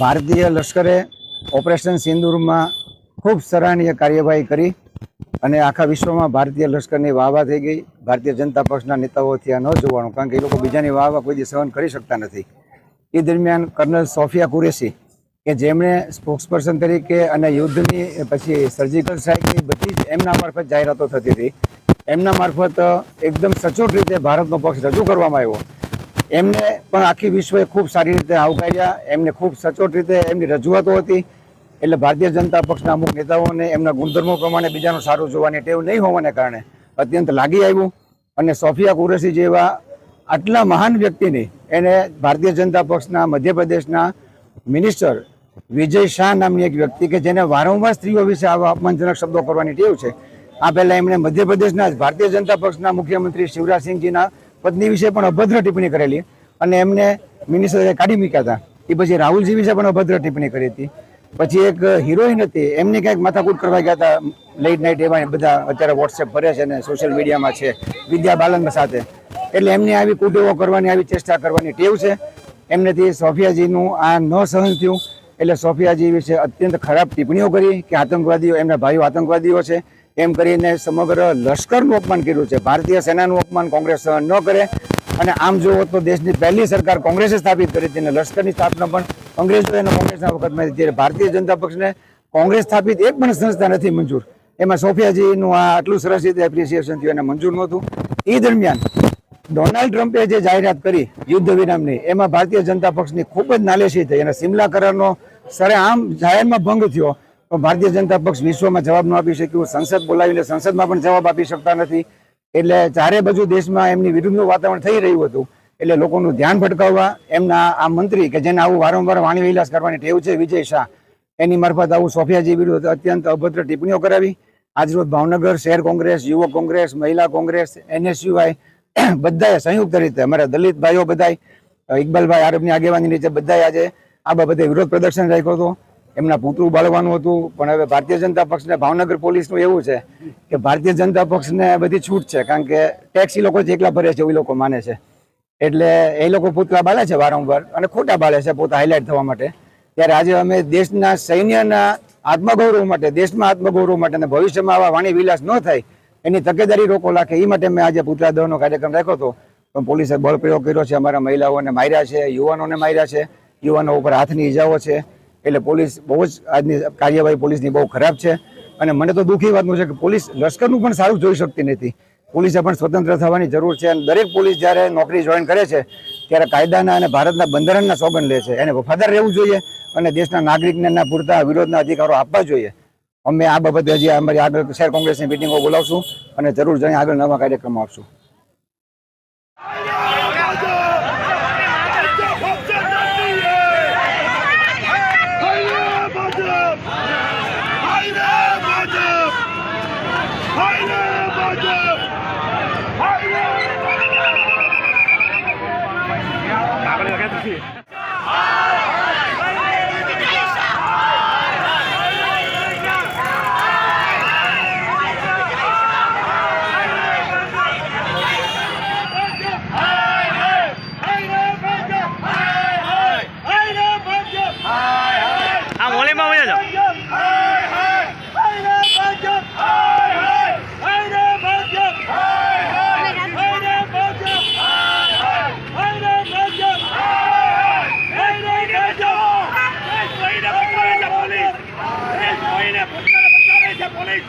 ભારતીય લશ્કરે ઓપરેશન સિંદૂરમાં ખૂબ સરાહનીય કાર્યવાહી કરી અને આખા વિશ્વમાં ભારતીય લશ્કરની વાહવા થઈ ગઈ. ભારતીય જનતા પક્ષના નેતાઓથી આ ન જોવાનું, કારણ કે એ લોકો બીજાની વાહવા કોઈ સહન કરી શકતા નથી. એ દરમિયાન કર્નલ સોફિયા કુરેશી, કે જેમણે સ્પોક્સપર્સન તરીકે અને યુદ્ધની પછી સર્જિકલ સ્ટ્રાઇકની બધી જ એમના મારફત જાહેરાતો થતી હતી. એમના મારફત એકદમ સચોટ રીતે ભારતનો પક્ષ રજૂ કરવામાં આવ્યો. એમને પણ આખી વિશ્વએ ખૂબ સારી રીતે આવકાર્યા એમને ખૂબ સચોટ રીતે એમની રજૂઆતો હતી. એટલે ભારતીય જનતા પક્ષના અમુક નેતાઓને એમના ગુણધર્મો પ્રમાણે બીજાનું સારું જોવાની ટેવ નહીં હોવાને કારણે અત્યંત લાગી આવ્યું. અને સોફિયા કુરેશી જેવા આટલા મહાન વ્યક્તિની એને ભારતીય જનતા પક્ષના મધ્યપ્રદેશના મિનિસ્ટર વિજય શાહ નામની એક વ્યક્તિ કે જેને વારંવાર સ્ત્રીઓ વિશે આવા અપમાનજનક શબ્દો કરવાની ટેવ છે. આ પહેલાં એમણે મધ્યપ્રદેશના ભારતીય જનતા પક્ષના મુખ્યમંત્રી શિવરાજસિંહજીના પત્ની વિશે પણ અભદ્ર ટિપ્પણી કરેલી અને એમને મિનિસ્ટરે કાઢી મૂક્યા હતા. એ પછી રાહુલજી વિશે પણ અભદ્ર ટિપ્પણી કરી હતી. પછી એક હિરોઈન હતી, એમની કંઈક માથાકૂટ કરવા ગયા હતા લેટ નાઇટ એવા બધા અત્યારે વોટ્સએપ ભરે છે અને સોશિયલ મીડિયામાં છે, વિદ્યા બાલન સાથે. એટલે એમની આવી કુટેવો કરવાની, આવી ચેષ્ટા કરવાની ટેવ છે. એમનેથી સોફિયાજીનું આ ન સહન થયું. એટલે સોફિયાજી વિશે અત્યંત ખરાબ ટિપ્પણીઓ કરી કે આતંકવાદીઓ, એમના ભાઈઓ આતંકવાદીઓ છે. એમ કરીને સમગ્ર લશ્કરનું અપમાન કર્યું છે. ભારતીય સેનાનું અપમાન કોંગ્રેસ સહન ન કરે. અને આમ જોવો તો દેશની પહેલી સરકાર કોંગ્રેસે સ્થાપિત કરી હતી અને લશ્કરની સ્થાપના પણ અંગ્રેજો અને કોંગ્રેસના વખતમાં ત્યારે ભારતીય જનતા પક્ષને કોંગ્રેસ સ્થાપિત એક પણ સંસ્થા નથી મંજૂર. એમાં સોફિયાજીનું આ આટલું સરસ રીતે એપ્રિસિએશન થયું અને મંજૂર નહોતું. એ દરમિયાન ડોનાલ્ડ ટ્રમ્પે જે જાહેરાત કરી યુદ્ધ વિરામની, એમાં ભારતીય જનતા પક્ષની ખૂબ જ નાલેશી થઈ અને સિમલા કરારનો સરે આમ જાહેરમાં ભંગ થયો. ભારતીય જનતા પક્ષ વિશ્વમાં જવાબ ન આપી શક્યું. સંસદ બોલાવીને સંસદમાં પણ જવાબ આપી શકતા નથી. એટલે ચારે બાજુ દેશમાં એમની વિરુદ્ધનું વાતાવરણ થઈ રહ્યું હતું. એટલે લોકોનું ધ્યાન ભટકાવવા એમના આ મંત્રી કે જેને આવું વારંવાર વાણી વિલાસ કરવાની ટેવ છે, વિજય શાહ, એની મારફત આવું સોફિયાજી વિરુદ્ધ અત્યંત અભદ્ર ટિપ્પણીઓ કરાવી. આજરોજ ભાવનગર શહેર કોંગ્રેસ, યુવક કોંગ્રેસ, મહિલા કોંગ્રેસ, એનએસયુઆઈ બધાએ સંયુક્ત રીતે, અમારા દલિત ભાઈઓ બધાય ઇકબાલભાઈ આરબની આગેવાની નીચે બધાએ આજે આ બાબતે વિરોધ પ્રદર્શન રાખ્યો હતો. એમના પુતળું બાળવાનું હતું, પણ હવે ભારતીય જનતા પક્ષને, ભાવનગર પોલીસનું એવું છે કે ભારતીય જનતા પક્ષને બધી છૂટ છે, કારણ કે ટેક્સ લોકો જ એકલા ભરે છે એ લોકો માને છે. એટલે એ લોકો પૂતળા બાળે છે વારંવાર અને ખોટા બાળે છે પોતા હાઇલાઇટ થવા માટે. ત્યારે આજે અમે દેશના સૈન્યના આત્મગૌરવ માટે, દેશમાં આત્મગૌરવ માટે અને ભવિષ્યમાં આવા વાણી વિલાસ ન થાય, એની તકેદારી રોકો રાખે એ માટે મેં આજે પૂતળા દહનો કાર્યક્રમ રાખ્યો હતો. પણ પોલીસે બળ પ્રયોગ કર્યો છે, અમારા મહિલાઓને માર્યા છે, યુવાનોને માર્યા છે, યુવાનો ઉપર હાથની ઈજાઓ છે. એટલે પોલીસ બહુ જ આજની કાર્યવાહી પોલીસની બહુ ખરાબ છે. અને મને તો દુઃખી વાતનું છે કે પોલીસ લશ્કરનું પણ સારું જોઈ શકતી નથી. પોલીસે પણ સ્વતંત્ર થવાની જરૂર છે અને દરેક પોલીસ જ્યારે નોકરી જોઈન કરે છે, ત્યારે કાયદાના અને ભારતના બંધારણના સોગંદ લે છે. એને વફાદાર રહેવું જોઈએ અને દેશના નાગરિકને પૂરતા વિરોધના અધિકારો આપવા જોઈએ. અમે આ બાબતે હજી અમારી આગળ શહેર કોંગ્રેસની મિટિંગો બોલાવશું અને જરૂર જઈને આગળ નવા કાર્યક્રમો આપશું. પોલીસ